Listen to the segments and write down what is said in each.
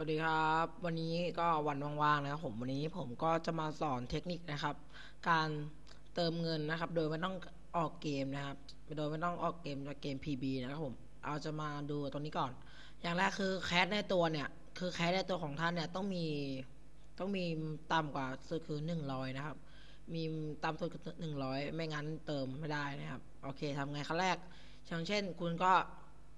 สวัสดีครับ วันนี้ก็วันว่างๆนะครับผมวันนี้ผมก็จะมาสอนเทคนิคนะครับ การเติมเงินนะครับ โดยไม่ต้องออกเกมนะครับ โดยไม่ต้องออกเกมจากเกม PB นะครับผมเอาจะมาดูตรงนี้ก่อน อย่างแรกคือแคสในตัวเนี่ย คือแคสในตัวของท่านเนี่ยต้องมีต้องมีต่ำกว่าสุดคือหนึ่งร้อยนะครับ มีต่ำสุดหนึ่งร้อยไม่งั้นเติมไม่ได้นะครับ โอเคทำไงขั้นแรก อย่างเช่นคุณก็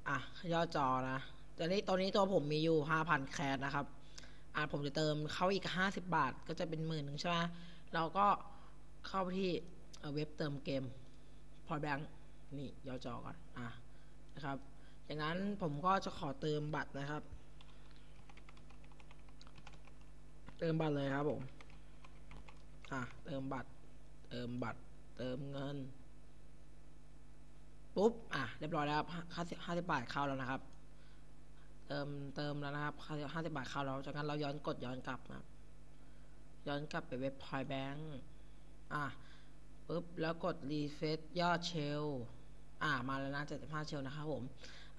อะย่อจอนะ ตอนนี้ตอนนี้ตัวผมมีอยู่ห้าพันแคสนะครับ อ่าผมจะเติมเข้าอีกห้าสิบาท ก็จะเป็นหมื่นหนึ่งใช่ไหมเราก็เข้าไปที่เว็บเติมเกม พอแบงค์นี่ย่อจอก่อน อะนะครับอย่างนั้นผมก็จะขอเติมบัตรนะครับ เติมบัตรเลยครับผม อะเติมบัตร เติมบัตร เติมเงิน ปุ๊บ อะ เรียบร้อยแล้วครับห้าสิบห้าสิบบาทเข้าแล้วนะครับ เติมเติมแล้วนะครับห้าสิบบาทเข้าแล้วจากนั้นเราย้อนกดย้อนกลับนะครับย้อนกลับไปเว็บพอยแบงค์อะปุ๊บแล้วกดรีเฟซยอดเชลอ่ามาแล้วนะ75 เชลนะครับผม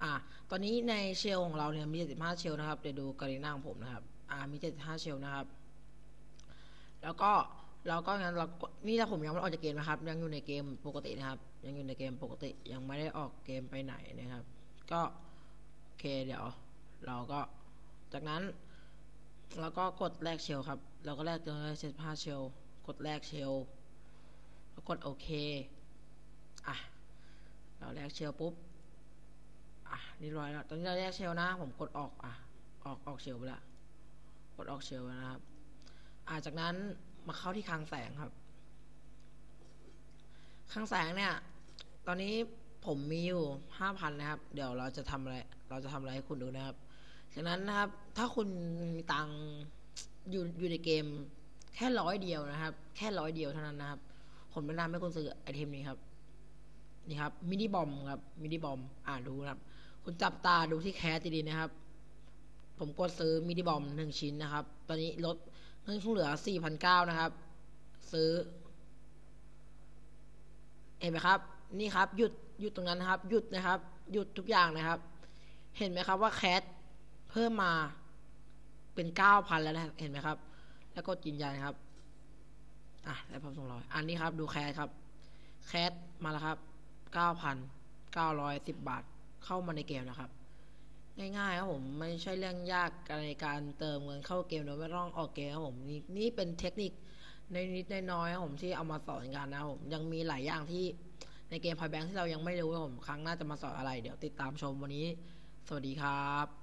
อ่า ตอนนี้ในเชลของเราเนี่ยมี 75 เชลนะครับ เดี๋ยวดูกรีน้าของผมนะครับ อ่า มี 75 เชลนะครับ แล้วก็เราก็งั้นเรา นี่ถ้าผมยังไม่ออกจากเกมนะครับ ยังอยู่ในเกมปกตินะครับ ยังอยู่ในเกมปกติ ยังไม่ได้ออกเกมไปไหนนะครับ ก็โอเคเดี๋ยว เราก็จากนั้นเราก็กดแลกเชลครับ เราก็แลกตัว75เชลกดแลกเชลแล้วกดโอเคอะเราแลกเชลปุ๊บอะนี่ร้อยแล้วตอนนี้เราแลกเชลนะ ผมกดออกอะออกออกเชลไปละกดออกเชลนะครับอะจากนั้นมาเข้าที่คลังแสงครับคลังแสงเนี่ย ตอนนี้ผมมีอยู่ห้าพันนะครับ เดี๋ยวเราจะทำอะไร เราจะทำอะไรให้คุณดูนะครับ จากนั้นนะครับ ถ้าคุณมีตังอยู่อยู่ในเกม แค่ร้อยเดียวนะครับ แค่ร้อยเดียวเท่านั้นนะครับ ผมแนะนำให้คุณซื้อไอเทมนี้ครับ นี่ครับมินิบอมครับมินิบอมอ่าดูนะครับ คุณจับตาดูที่แคสดีๆนะครับ ผมกดซื้อมินิบอมหนึ่งชิ้นนะครับ ตอนนี้ลดเงินคงเหลือสี่พันเก้านะครับ ซื้อเห็นไหมครับ นี่ครับหยุดหยุดตรงนั้นนะครับ หยุดนะครับ หยุดทุกอย่างนะครับ เห็นไหมครับว่าแคส เพิ่มมาเป็นเก้าพันแล้วนะเห็นไหมครับ แล้วก็ยืนยันครับ อะแล้วผมส่งร้อยอันนี้ครับดูแคสครับ แคสมาแล้วครับเก้าพันเก้าร้อยสิบบาทเข้ามาในเกมนะครับ ง่ายๆครับผมไม่ใช่เรื่องยากในการเติมเงินเข้าเกมโดยไม่ต้องออกเกมครับผมนี่นี่เป็นเทคนิคในนิดน้อยครับผมที่เอามาสอนกันนะครับผมยังมีหลายอย่างที่ในเกมพอยแบงค์ที่เรายังไม่รู้ครับผมครั้งหน้าจะมาสอนอะไร เดี๋ยวติดตามชมวันนี้ สวัสดีครับ